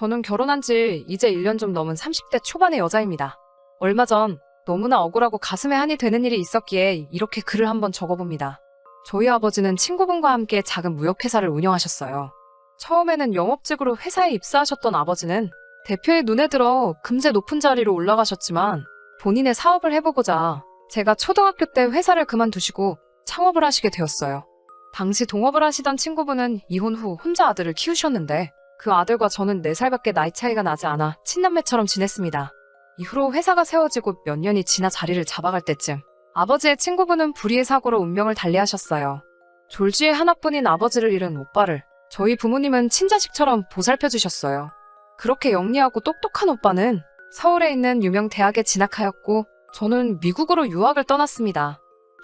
저는 결혼한 지 이제 1년 좀 넘은 30대 초반의 여자입니다. 얼마 전 너무나 억울하고 가슴에 한이 되는 일이 있었기에 이렇게 글을 한번 적어봅니다. 저희 아버지는 친구분과 함께 작은 무역회사를 운영하셨어요. 처음에는 영업직으로 회사에 입사하셨던 아버지는 대표의 눈에 들어 금세 높은 자리로 올라가셨지만 본인의 사업을 해보고자 제가 초등학교 때 회사를 그만두시고 창업을 하시게 되었어요. 당시 동업을 하시던 친구분은 이혼 후 혼자 아들을 키우셨는데 그 아들과 저는 4살밖에 나이 차이가 나지 않아 친남매처럼 지냈습니다. 이후로 회사가 세워지고 몇 년이 지나 자리를 잡아갈 때쯤 아버지의 친구분은 불의의 사고로 운명을 달리하셨어요. 졸지의 하나뿐인 아버지를 잃은 오빠를 저희 부모님은 친자식처럼 보살펴 주셨어요. 그렇게 영리하고 똑똑한 오빠는 서울에 있는 유명 대학에 진학하였고 저는 미국으로 유학을 떠났습니다.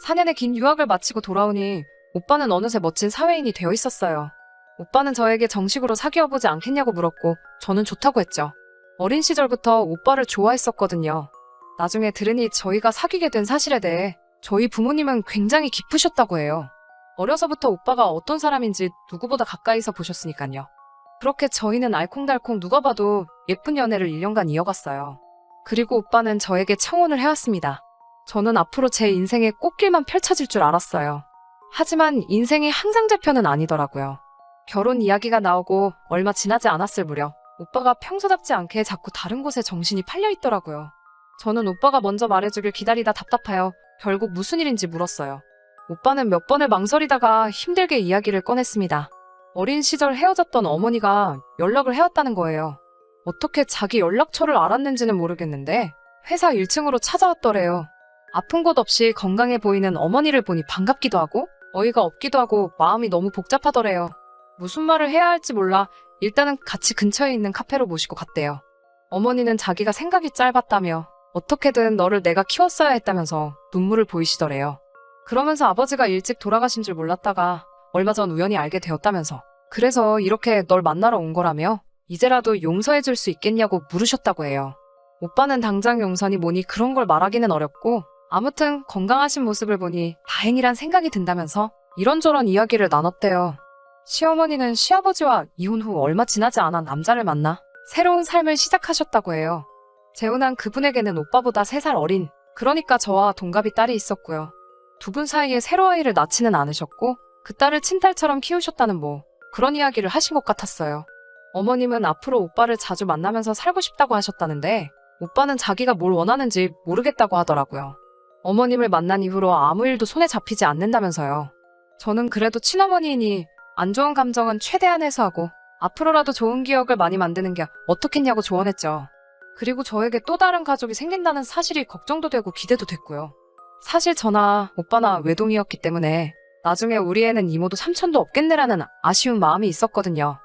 4년의 긴 유학을 마치고 돌아오니 오빠는 어느새 멋진 사회인이 되어 있었어요. 오빠는 저에게 정식으로 사귀어보지 않겠냐고 물었고 저는 좋다고 했죠. 어린 시절부터 오빠를 좋아했었거든요. 나중에 들으니 저희가 사귀게 된 사실에 대해 저희 부모님은 굉장히 기쁘셨다고 해요. 어려서부터 오빠가 어떤 사람인지 누구보다 가까이서 보셨으니까요. 그렇게 저희는 알콩달콩 누가 봐도 예쁜 연애를 1년간 이어갔어요. 그리고 오빠는 저에게 청혼을 해왔습니다. 저는 앞으로 제 인생의 꽃길만 펼쳐질 줄 알았어요. 하지만 인생이 항상 제 편은 아니더라고요. 결혼 이야기가 나오고 얼마 지나지 않았을 무렵 오빠가 평소답지 않게 자꾸 다른 곳에 정신이 팔려 있더라고요. 저는 오빠가 먼저 말해주길 기다리다 답답하여 결국 무슨 일인지 물었어요. 오빠는 몇 번을 망설이다가 힘들게 이야기를 꺼냈습니다. 어린 시절 헤어졌던 어머니가 연락을 해왔다는 거예요. 어떻게 자기 연락처를 알았는지는 모르겠는데 회사 1층으로 찾아왔더래요. 아픈 곳 없이 건강해 보이는 어머니를 보니 반갑기도 하고 어이가 없기도 하고 마음이 너무 복잡하더래요. 무슨 말을 해야 할지 몰라 일단은 같이 근처에 있는 카페로 모시고 갔대요. 어머니는 자기가 생각이 짧았다며 어떻게든 너를 내가 키웠어야 했다면서 눈물을 보이시더래요. 그러면서 아버지가 일찍 돌아가신 줄 몰랐다가 얼마 전 우연히 알게 되었다면서 그래서 이렇게 널 만나러 온 거라며 이제라도 용서해 줄 수 있겠냐고 물으셨다고 해요. 오빠는 당장 용서니 뭐니 그런 걸 말하기는 어렵고 아무튼 건강하신 모습을 보니 다행이란 생각이 든다면서 이런저런 이야기를 나눴대요. 시어머니는 시아버지와 이혼 후 얼마 지나지 않아 남자를 만나 새로운 삶을 시작하셨다고 해요. 재혼한 그분에게는 오빠보다 3살 어린, 그러니까 저와 동갑이 딸이 있었고요. 두 분 사이에 새로 아이를 낳지는 않으셨고 그 딸을 친딸처럼 키우셨다는 뭐 그런 이야기를 하신 것 같았어요. 어머님은 앞으로 오빠를 자주 만나면서 살고 싶다고 하셨다는데 오빠는 자기가 뭘 원하는지 모르겠다고 하더라고요. 어머님을 만난 이후로 아무 일도 손에 잡히지 않는다면서요. 저는 그래도 친어머니이니 안 좋은 감정은 최대한 해소하고 앞으로라도 좋은 기억을 많이 만드는 게 어떻겠냐고 조언했죠. 그리고 저에게 또 다른 가족이 생긴다는 사실이 걱정도 되고 기대도 됐고요. 사실 저나 오빠나 외동이었기 때문에 나중에 우리 애는 이모도 삼촌도 없겠네라는 아쉬운 마음이 있었거든요.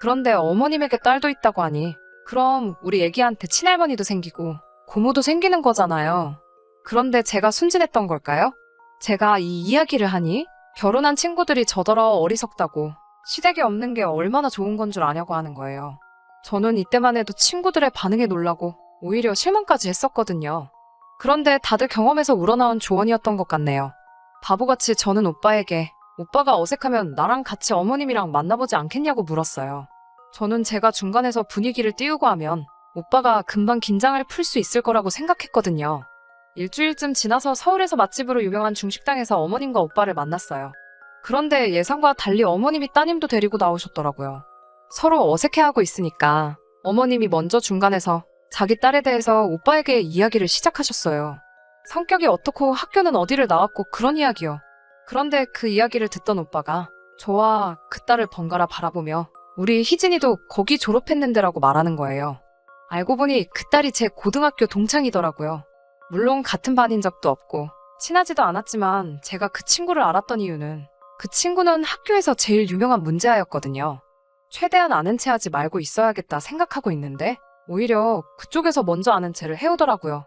그런데 어머님에게 딸도 있다고 하니 그럼 우리 애기한테 친할머니도 생기고 고모도 생기는 거잖아요. 그런데 제가 순진했던 걸까요? 제가 이 이야기를 하니 결혼한 친구들이 저더러 어리석다고 시댁에 없는 게 얼마나 좋은 건 줄 아냐고 하는 거예요. 저는 이때만 해도 친구들의 반응에 놀라고 오히려 실망까지 했었거든요. 그런데 다들 경험에서 우러나온 조언이었던 것 같네요. 바보같이 저는 오빠에게 오빠가 어색하면 나랑 같이 어머님이랑 만나보지 않겠냐고 물었어요. 저는 제가 중간에서 분위기를 띄우고 하면 오빠가 금방 긴장을 풀 수 있을 거라고 생각했거든요. 일주일쯤 지나서 서울에서 맛집으로 유명한 중식당에서 어머님과 오빠를 만났어요. 그런데 예상과 달리 어머님이 따님도 데리고 나오셨더라고요. 서로 어색해하고 있으니까 어머님이 먼저 중간에서 자기 딸에 대해서 오빠에게 이야기를 시작하셨어요. 성격이 어떻고 학교는 어디를 나왔고 그런 이야기요. 그런데 그 이야기를 듣던 오빠가 저와 그 딸을 번갈아 바라보며 우리 희진이도 거기 졸업했는데라고 말하는 거예요. 알고 보니 그 딸이 제 고등학교 동창이더라고요. 물론 같은 반인 적도 없고 친하지도 않았지만 제가 그 친구를 알았던 이유는 그 친구는 학교에서 제일 유명한 문제아였거든요. 최대한 아는 체 하지 말고 있어야겠다 생각하고 있는데 오히려 그쪽에서 먼저 아는 체를 해오더라고요.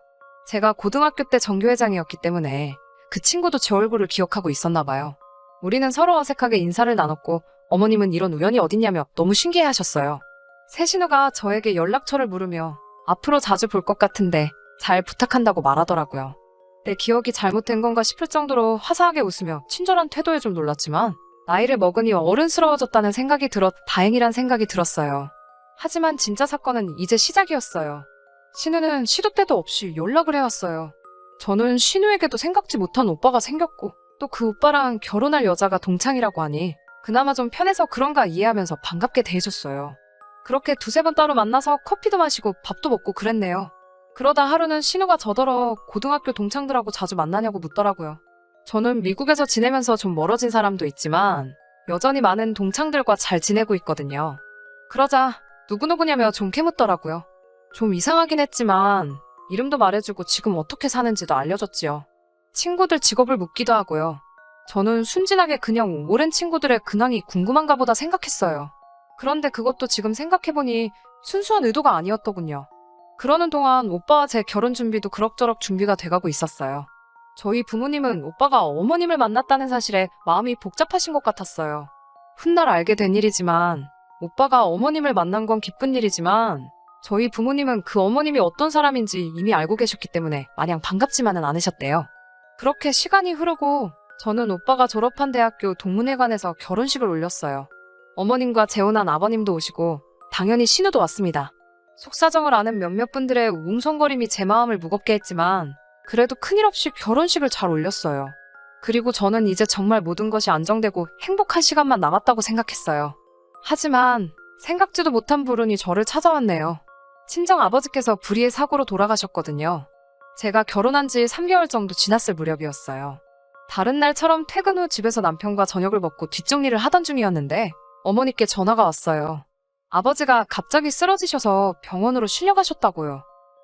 제가 고등학교 때 정교회장이었기 때문에 그 친구도 제 얼굴을 기억하고 있었나 봐요. 우리는 서로 어색하게 인사를 나눴고 어머님은 이런 우연이 어딨냐며 너무 신기해 하셨어요. 세신우가 저에게 연락처를 물으며 앞으로 자주 볼 것 같은데 잘 부탁한다고 말하더라고요. 내 기억이 잘못된 건가 싶을 정도로 화사하게 웃으며 친절한 태도에 좀 놀랐지만 나이를 먹으니 어른스러워졌다는 생각이 들어 다행이란 생각이 들었어요. 하지만 진짜 사건은 이제 시작이었어요. 신우는 시도 때도 없이 연락을 해왔어요. 저는 신우에게도 생각지 못한 오빠가 생겼고 또 그 오빠랑 결혼할 여자가 동창이라고 하니 그나마 좀 편해서 그런가 이해하면서 반갑게 대해줬어요. 그렇게 두세 번 따로 만나서 커피도 마시고 밥도 먹고 그랬네요. 그러다 하루는 신우가 저더러 고등학교 동창들하고 자주 만나냐고 묻더라고요. 저는 미국에서 지내면서 좀 멀어진 사람도 있지만 여전히 많은 동창들과 잘 지내고 있거든요. 그러자 누구누구냐며 좀 캐묻더라고요. 좀 이상하긴 했지만 이름도 말해주고 지금 어떻게 사는지도 알려줬지요. 친구들 직업을 묻기도 하고요. 저는 순진하게 그냥 오랜 친구들의 근황이 궁금한가 보다 생각했어요. 그런데 그것도 지금 생각해보니 순수한 의도가 아니었더군요. 그러는 동안 오빠와 제 결혼 준비도 그럭저럭 준비가 돼가고 있었어요. 저희 부모님은 오빠가 어머님을 만났다는 사실에 마음이 복잡하신 것 같았어요. 훗날 알게 된 일이지만 오빠가 어머님을 만난 건 기쁜 일이지만 저희 부모님은 그 어머님이 어떤 사람인지 이미 알고 계셨기 때문에 마냥 반갑지만은 않으셨대요. 그렇게 시간이 흐르고 저는 오빠가 졸업한 대학교 동문회관에서 결혼식을 올렸어요. 어머님과 재혼한 아버님도 오시고 당연히 신우도 왔습니다. 속사정을 아는 몇몇 분들의 웅성거림이 제 마음을 무겁게 했지만 그래도 큰일 없이 결혼식을 잘 올렸어요. 그리고 저는 이제 정말 모든 것이 안정되고 행복한 시간만 남았다고 생각했어요. 하지만 생각지도 못한 불운이 저를 찾아왔네요. 친정 아버지께서 불의의 사고로 돌아가셨거든요. 제가 결혼한 지 3개월 정도 지났을 무렵이었어요. 다른 날처럼 퇴근 후 집에서 남편과 저녁을 먹고 뒷정리를 하던 중이었는데 어머니께 전화가 왔어요. 아버지가 갑자기 쓰러지셔서 병원으로 실려가셨다고요.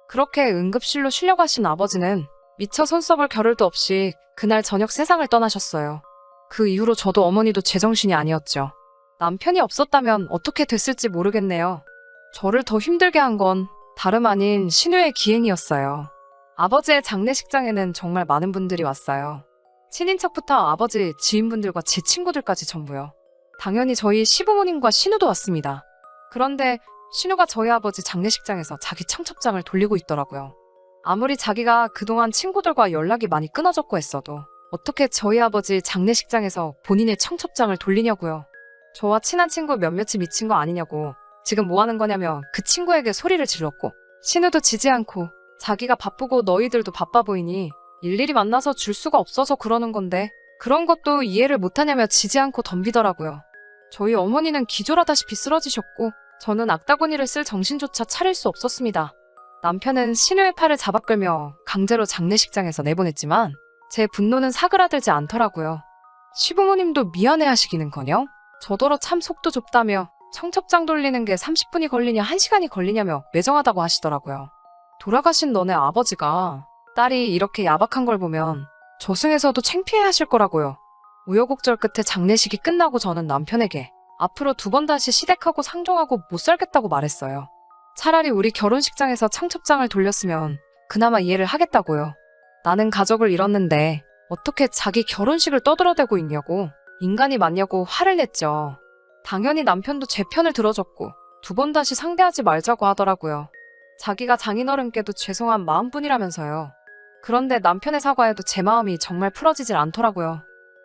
그렇게 응급실로 실려가신 아버지는 미처 손써볼 겨를도 없이 그날 저녁 세상을 떠나셨어요. 그 이후로 저도 어머니도 제정신이 아니었죠. 남편이 없었다면 어떻게 됐을지 모르겠네요. 저를 더 힘들게 한 건 다름 아닌 신우의 기행이었어요. 아버지의 장례식장에는 정말 많은 분들이 왔어요. 친인척부터 아버지, 지인분들과 제 친구들까지 전부요. 당연히 저희 시부모님과 신우도 왔습니다. 그런데 신우가 저희 아버지 장례식장에서 자기 청첩장을 돌리고 있더라고요. 아무리 자기가 그동안 친구들과 연락이 많이 끊어졌고 했어도 어떻게 저희 아버지 장례식장에서 본인의 청첩장을 돌리냐고요. 저와 친한 친구 몇몇이 미친 거 아니냐고 지금 뭐 하는 거냐며 그 친구에게 소리를 질렀고 신우도 지지 않고 자기가 바쁘고 너희들도 바빠 보이니 일일이 만나서 줄 수가 없어서 그러는 건데 그런 것도 이해를 못하냐며 지지 않고 덤비더라고요. 저희 어머니는 기절하다시피 쓰러지셨고 저는 악다구니를 쓸 정신조차 차릴 수 없었습니다. 남편은 신우의 팔을 잡아 끌며 강제로 장례식장에서 내보냈지만 제 분노는 사그라들지 않더라고요. 시부모님도 미안해하시기는 커녕 저더러 참 속도 좁다며 청첩장 돌리는 게 30분이 걸리냐 1시간이 걸리냐며 매정하다고 하시더라고요. 돌아가신 너네 아버지가 딸이 이렇게 야박한 걸 보면 저승에서도 창피해 하실 거라고요. 우여곡절 끝에 장례식이 끝나고 저는 남편에게 앞으로 두 번 다시 시댁하고 상종하고 못 살겠다고 말했어요. 차라리 우리 결혼식장에서 청첩장을 돌렸으면 그나마 이해를 하겠다고요. 나는 가족을 잃었는데 어떻게 자기 결혼식을 떠들어대고 있냐고 인간이 맞냐고 화를 냈죠. 당연히 남편도 제 편을 들어줬고 두 번 다시 상대하지 말자고 하더라고요. 자기가 장인어른께도 죄송한 마음뿐이라면서요. 그런데 남편의 사과에도 제 마음이 정말 풀어지질 않더라고요.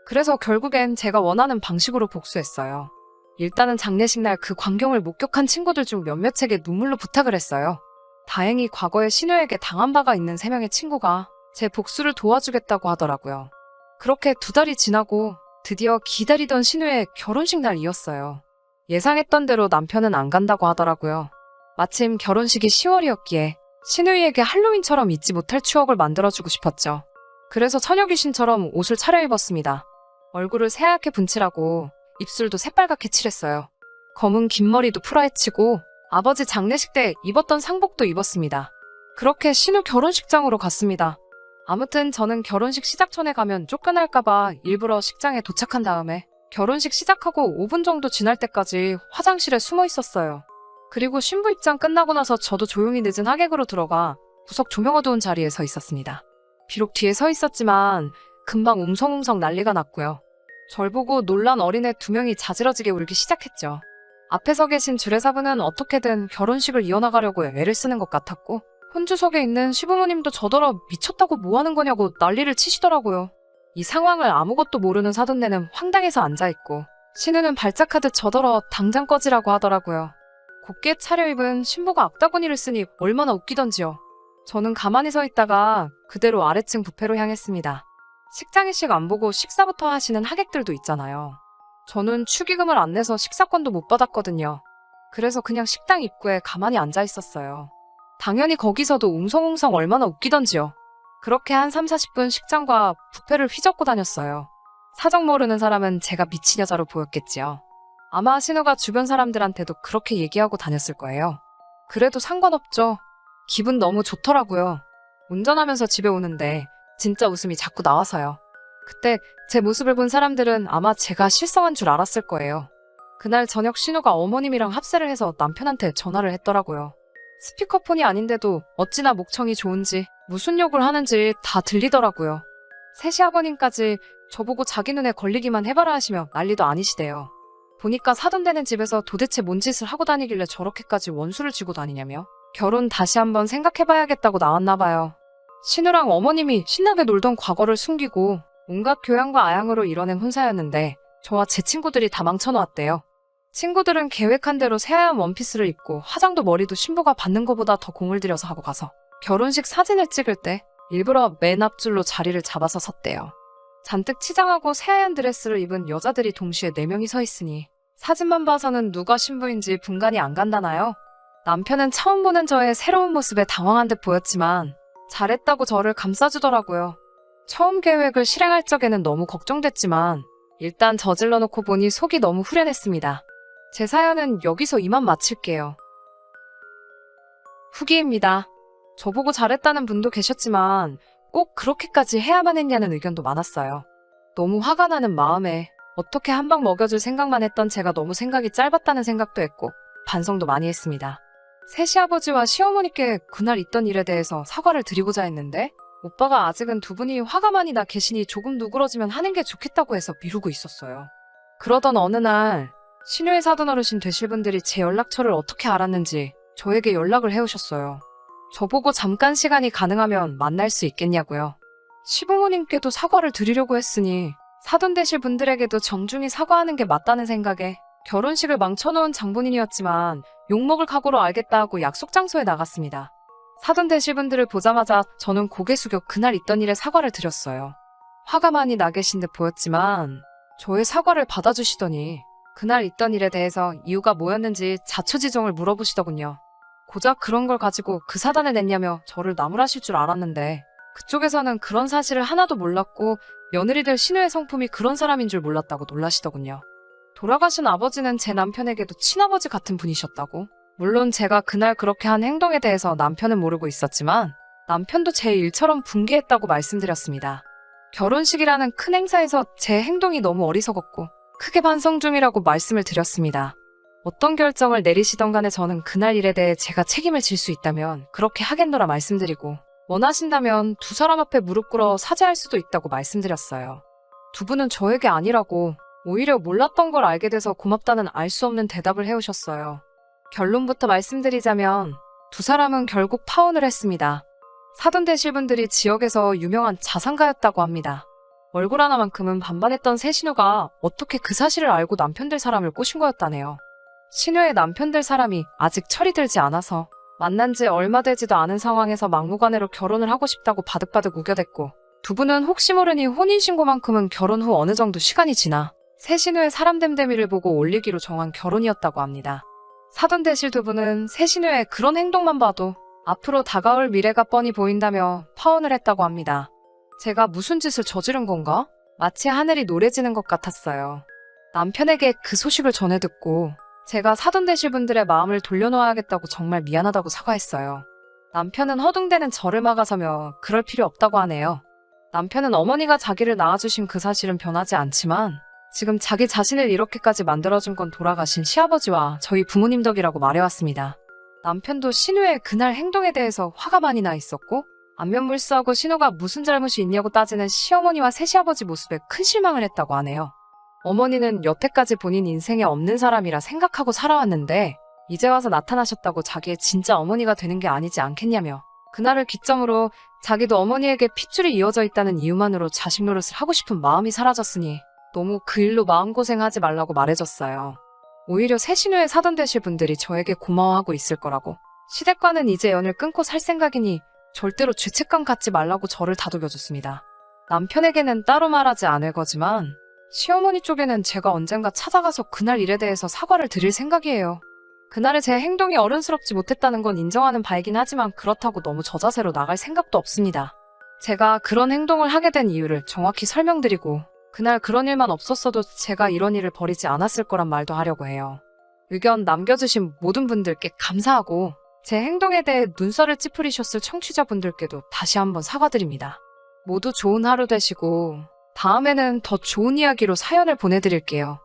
그래서 결국엔 제가 원하는 방식으로 복수했어요. 일단은 장례식 날 그 광경을 목격한 친구들 중 몇몇에게 눈물로 부탁을 했어요. 다행히 과거에 신우에게 당한 바가 있는 세 명의 친구가 제 복수를 도와주겠다고 하더라고요. 그렇게 두 달이 지나고 드디어 기다리던 신우의 결혼식 날이었어요. 예상했던 대로 남편은 안 간다고 하더라고요. 마침 결혼식이 10월이었기에 신우이에게 할로윈처럼 잊지 못할 추억을 만들어주고 싶었죠. 그래서 처녀 귀신처럼 옷을 차려입었습니다. 얼굴을 새하얗게 분칠하고 입술도 새빨갛게 칠했어요. 검은 긴 머리도 풀어헤치고 아버지 장례식 때 입었던 상복도 입었습니다. 그렇게 신우 결혼식장으로 갔습니다. 아무튼 저는 결혼식 시작 전에 가면 쫓겨날까봐 일부러 식장에 도착한 다음에 결혼식 시작하고 5분 정도 지날 때까지 화장실에 숨어 있었어요. 그리고 신부 입장 끝나고 나서 저도 조용히 늦은 하객으로 들어가 구석 조명 어두운 자리에 서 있었습니다. 비록 뒤에 서 있었지만 금방 웅성웅성 난리가 났고요. 절 보고 놀란 어린애 두 명이 자지러지게 울기 시작했죠. 앞에 서 계신 주례사분은 어떻게든 결혼식을 이어나가려고 애를 쓰는 것 같았고 혼주석에 있는 시부모님도 저더러 미쳤다고 뭐하는 거냐고 난리를 치시더라고요. 이 상황을 아무것도 모르는 사돈네는 황당해서 앉아있고 신우는 발작하듯 저더러 당장 꺼지라고 하더라고요. 곱게 차려입은 신부가 악다구니를 쓰니 얼마나 웃기던지요. 저는 가만히 서 있다가 그대로 아래층 뷔페로 향했습니다. 식장 일식 안 보고 식사부터 하시는 하객들도 있잖아요. 저는 축의금을 안 내서 식사권도 못 받았거든요. 그래서 그냥 식당 입구에 가만히 앉아 있었어요. 당연히 거기서도 웅성웅성 얼마나 웃기던지요. 그렇게 한 3, 40분 식장과 뷔페를 휘젓고 다녔어요. 사정 모르는 사람은 제가 미친 여자로 보였겠지요. 아마 신우가 주변 사람들한테도 그렇게 얘기하고 다녔을 거예요. 그래도 상관없죠. 기분 너무 좋더라고요. 운전하면서 집에 오는데 진짜 웃음이 자꾸 나와서요. 그때 제 모습을 본 사람들은 아마 제가 실성한 줄 알았을 거예요. 그날 저녁 신우가 어머님이랑 합세를 해서 남편한테 전화를 했더라고요. 스피커폰이 아닌데도 어찌나 목청이 좋은지 무슨 욕을 하는지 다 들리더라고요. 셋이 아버님까지 저보고 자기 눈에 걸리기만 해봐라 하시며 난리도 아니시대요. 보니까 사돈되는 집에서 도대체 뭔 짓을 하고 다니길래 저렇게까지 원수를 쥐고 다니냐며 결혼 다시 한번 생각해봐야겠다고 나왔나 봐요. 신우랑 어머님이 신나게 놀던 과거를 숨기고 온갖 교양과 아양으로 이뤄낸 혼사였는데 저와 제 친구들이 다 망쳐놓았대요. 친구들은 계획한 대로 새하얀 원피스를 입고 화장도 머리도 신부가 받는 것보다 더 공을 들여서 하고 가서 결혼식 사진을 찍을 때 일부러 맨 앞줄로 자리를 잡아서 섰대요. 잔뜩 치장하고 새하얀 드레스를 입은 여자들이 동시에 4명이 서 있으니 사진만 봐서는 누가 신부인지 분간이 안 간다나요? 남편은 처음 보는 저의 새로운 모습에 당황한 듯 보였지만 잘했다고 저를 감싸주더라고요. 처음 계획을 실행할 적에는 너무 걱정됐지만 일단 저질러 놓고 보니 속이 너무 후련했습니다. 제 사연은 여기서 이만 마칠게요. 후기입니다. 저보고 잘했다는 분도 계셨지만 꼭 그렇게까지 해야만 했냐는 의견도 많았어요. 너무 화가 나는 마음에 어떻게 한 방 먹여줄 생각만 했던 제가 너무 생각이 짧았다는 생각도 했고 반성도 많이 했습니다. 새 시아버지와 시어머니께 그날 있던 일에 대해서 사과를 드리고자 했는데 오빠가 아직은 두 분이 화가 많이 나 계시니 조금 누그러지면 하는 게 좋겠다고 해서 미루고 있었어요. 그러던 어느 날 신우의 사돈 어르신 되실 분들이 제 연락처를 어떻게 알았는지 저에게 연락을 해오셨어요. 저보고 잠깐 시간이 가능하면 만날 수 있겠냐고요. 시부모님께도 사과를 드리려고 했으니 사돈 되실 분들에게도 정중히 사과하는 게 맞다는 생각에 결혼식을 망쳐놓은 장본인이었지만 욕먹을 각오로 알겠다 하고 약속 장소에 나갔습니다. 사돈 되실 분들을 보자마자 저는 고개 숙여 그날 있던 일에 사과를 드렸어요. 화가 많이 나 계신 듯 보였지만 저의 사과를 받아주시더니 그날 있던 일에 대해서 이유가 뭐였는지 자초지종을 물어보시더군요. 고작 그런 걸 가지고 그 사단을 냈냐며 저를 나무라실 줄 알았는데 그쪽에서는 그런 사실을 하나도 몰랐고 며느리 될 신우의 성품이 그런 사람인 줄 몰랐다고 놀라시더군요. 돌아가신 아버지는 제 남편에게도 친아버지 같은 분이셨다고. 물론 제가 그날 그렇게 한 행동에 대해서 남편은 모르고 있었지만 남편도 제 일처럼 분개했다고 말씀드렸습니다. 결혼식이라는 큰 행사에서 제 행동이 너무 어리석었고 크게 반성 중이라고 말씀을 드렸습니다. 어떤 결정을 내리시던 간에 저는 그날 일에 대해 제가 책임을 질 수 있다면 그렇게 하겠노라 말씀드리고 원하신다면 두 사람 앞에 무릎 꿇어 사죄할 수도 있다고 말씀드렸어요. 두 분은 저에게 아니라고 오히려 몰랐던 걸 알게 돼서 고맙다는 알 수 없는 대답을 해오셨어요. 결론부터 말씀드리자면 두 사람은 결국 파혼을 했습니다. 사돈 되실 분들이 지역에서 유명한 자산가였다고 합니다. 얼굴 하나만큼은 반반했던 새 신우가 어떻게 그 사실을 알고 남편 될 사람을 꼬신 거였다네요. 신우의 남편 될 사람이 아직 철이 들지 않아서 만난 지 얼마 되지도 않은 상황에서 막무가내로 결혼을 하고 싶다고 바득바득 우겨댔고 두 분은 혹시 모르니 혼인신고만큼은 결혼 후 어느 정도 시간이 지나 새 신우의 사람 됨됨이를 보고 올리기로 정한 결혼이었다고 합니다. 사돈 되실 두 분은 새 신우의 그런 행동만 봐도 앞으로 다가올 미래가 뻔히 보인다며 파혼을 했다고 합니다. 제가 무슨 짓을 저지른 건가? 마치 하늘이 노래지는 것 같았어요. 남편에게 그 소식을 전해 듣고 제가 사돈 되실 분들의 마음을 돌려놓아야겠다고 정말 미안하다고 사과했어요. 남편은 허둥대는 저를 막아서며 그럴 필요 없다고 하네요. 남편은 어머니가 자기를 낳아주신 그 사실은 변하지 않지만 지금 자기 자신을 이렇게까지 만들어준 건 돌아가신 시아버지와 저희 부모님 덕이라고 말해왔습니다. 남편도 신우의 그날 행동에 대해서 화가 많이 나 있었고 안면물수하고 신우가 무슨 잘못이 있냐고 따지는 시어머니와 새시아버지 모습에 큰 실망을 했다고 하네요. 어머니는 여태까지 본인 인생에 없는 사람이라 생각하고 살아왔는데 이제 와서 나타나셨다고 자기의 진짜 어머니가 되는 게 아니지 않겠냐며 그날을 기점으로 자기도 어머니에게 핏줄이 이어져 있다는 이유만으로 자식 노릇을 하고 싶은 마음이 사라졌으니 너무 그 일로 마음고생하지 말라고 말해줬어요. 오히려 세신 후에 사돈 되실 분들이 저에게 고마워하고 있을 거라고. 시댁과는 이제 연을 끊고 살 생각이니 절대로 죄책감 갖지 말라고 저를 다독여줬습니다. 남편에게는 따로 말하지 않을 거지만 시어머니 쪽에는 제가 언젠가 찾아가서 그날 일에 대해서 사과를 드릴 생각이에요. 그날의 제 행동이 어른스럽지 못했다는 건 인정하는 바이긴 하지만 그렇다고 너무 저자세로 나갈 생각도 없습니다. 제가 그런 행동을 하게 된 이유를 정확히 설명드리고 그날 그런 일만 없었어도 제가 이런 일을 벌이지 않았을 거란 말도 하려고 해요. 의견 남겨주신 모든 분들께 감사하고 제 행동에 대해 눈살을 찌푸리셨을 청취자분들께도 다시 한번 사과드립니다. 모두 좋은 하루 되시고 다음에는 더 좋은 이야기로 사연을 보내드릴게요.